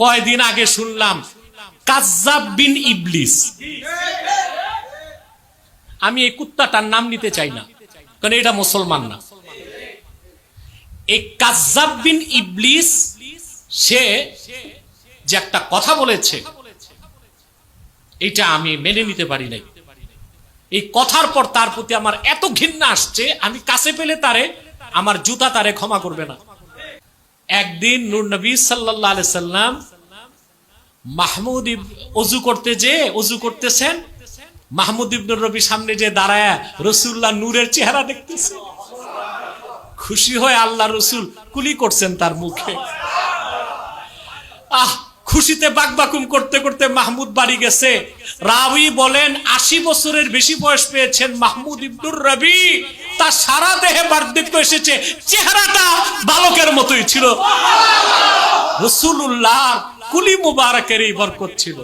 কয়দিন আগে শুনলাম, কাজ্জাব বিন ইবলিস। আমি এই কুত্তাটার নাম নিতে চাই না, কারণ এটা মুসলমান না। এই কাজ্জাব বিন ইবলিস, সে যে একটা কথা বলেছে, এটা আমি মেনে নিতে পারি নাই। এই কথার পর তার প্রতি আমার এত ঘৃণা আসছে, আমি কাছে পেলে তারে, আমার জুতা তারে ক্ষমা করবে না। একদিন নূর নবী সাল্লাহ সাল্লাম মাহমুদ অজু করতে যে, অজু করতেছেন, মাহমুদ ইবনুর রবি সামনে যে দাঁড়ায় রসুল্লাহ নূরের চেহারা দেখতেছে। খুশি হয়ে আল্লাহ রসুল কুলি করছেন তার মুখে। আহ, খুশিতে বাকবাকুম করতে করতে মাহমুদ বাড়ি গেছে। রাবি বলেন, আশি বছরের বেশি বয়স পেয়েছেন মাহমুদ ইবনুর রবি। তার সারা দেহে বার্ধক্য এসেছে। চেহারাটা বালকের মতোই ছিল। রসুল্লাহ কুলি মুবারকের এই বরকত ছিল।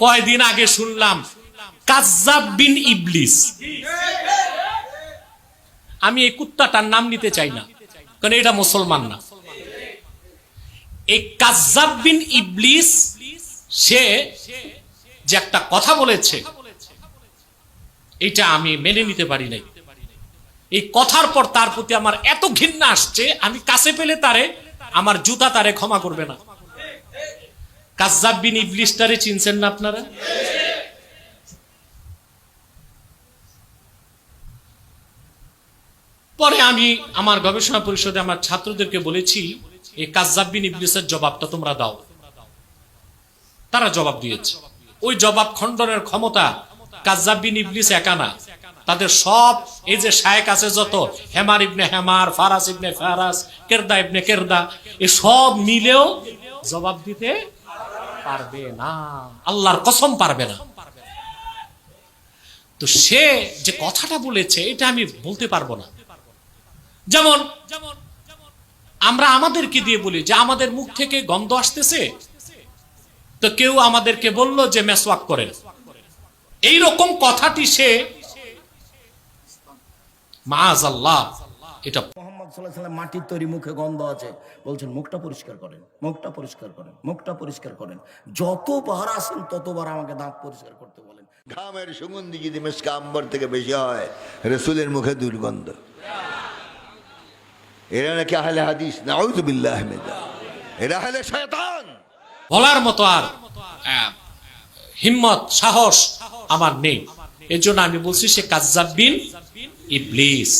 কয়দিন আগে শুনলাম বিন ইবলিস। আমি এই কুত্তাটার নাম নিতে চাই না, কারণ এটা মুসলমান না। এই কাজ্জাব বিন ইবলিস, সে যে একটা কথা বলেছে, এটা আমি মেনে নিতে পারি নাই। এই কথার পর তার প্রতি আমার এত ঘৃণা আসছে, আমি কাছে পেলে তারে, আমার জুতা তারে ক্ষমা করবে না। কাজ্জাব বিন ইবলিসটারে চিনছেন না আপনারা? পরে আমি আমার গবেষণা পরিষদে আমার ছাত্রদেরকে বলেছি, এই কাজ্জাব বিন ইবলিসের জবাবটা তোমরা দাও। তারা জবাব দিয়েছে। ওই জবাব খণ্ডনের ক্ষমতা কাজ্জাব বিন ইবলিস একা না। তাদের সব, এই যে শায়েক আছে যত, হেমার ইবনে হেমার, ফারাস ইবনে ফারাস, কেরদা ইবনে কেরদা, এ সব মিলেও জবাব দিতে পারবে না। আল্লাহর কসম পারবে না। তো সে যে কথাটা বলেছে, এটা আমি বলতে পারব না। যেমন, আমরা আমাদেরকে দিয়ে বলি যে, আমাদের মুখ থেকে গন্ধ আসতেছে। তো কেউ আমাদেরকে বলল যে, মেসওয়াক করেন। এই রকম কথাটি সে মাজ আল্লাহ এটা মোহাম্মদ সাল্লাহ সাল্লাম মাটির তৈরি মুখে গন্ধ আছে। বলছেন মুখটা পরিষ্কার করেন মুখটা পরিষ্কার করেন মুখটা পরিষ্কার করেন। যতবার আসেন ততবার আমাকে দাঁত পরিষ্কার করতে বলেন। ঘামের সুগন্ধি যদি মেসকা আম্বর থেকে বেশি হয় রসুলের মুখে দুর্গন্ধ। এরা নাকি আহলে হাদিস? নাউজুবিল্লাহ এরা আহলে শয়তান। বলার মতো আর হিম্মত সাহস আমার নেই। এর জন্য আমি বলছি সে কাজ্জাব বিন ইবলিস।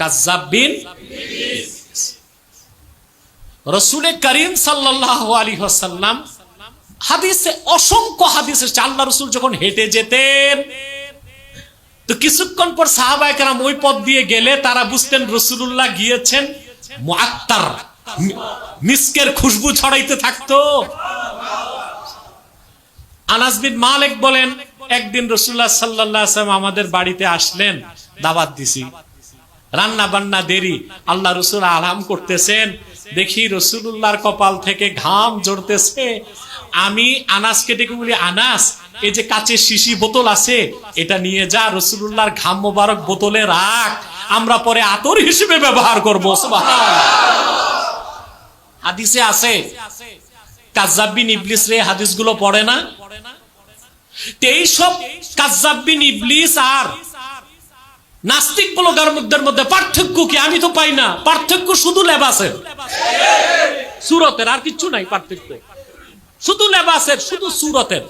কাজ্জাব বিন রসুলে করিম সাল্লাহ আলী হাসাল্লাম হাদিসে অসংখ্য হাদিস। আল্লাহ রসুল যখন হেঁটে যেতেন, তো কিছুক্ষণ পর সাহাবাহাম ওই পথ দিয়ে গেলে তারা বুঝতেন রসুল্লাহ গিয়েছেন মুআত্তার মিস্কের খুশবু ছড়াইতে থাকতো। আনাস বিন মালিক বলেন, একদিন রসুল্লাহ সাল্লাম আমাদের বাড়িতে আসলেন। দাবাত দিছি। রান্না বান্না দেরি। আল্লাহ রসুল আরাম করতেছেন। দেখি রসুল্লাহর কপাল থেকে ঘাম জড়তেছে আমি আনাসকে ডেকে বলি? আনাস, এই যে কাচের শিশি বোতল আছে, এটা নিয়ে যা রসুল্লাহর ঘাম মোবারক বোতলে রাখ। আমরা পরে আতর হিসেবে ব্যবহার করব হাদিসে আছে কাজাবিন ইবলিস রে হাদিসগুলো পড়ে না? তো এইসব কাজাবিন ইবলিস আর নাস্তিক ব্লগারদের মধ্যে পার্থক্য কি? আমি তো পাই না। পার্থক্য শুধু লেবাসের সুরতের আর কিচ্ছু নাই পার্থক্য। শুধু লেবাসের শুধু সুরতের।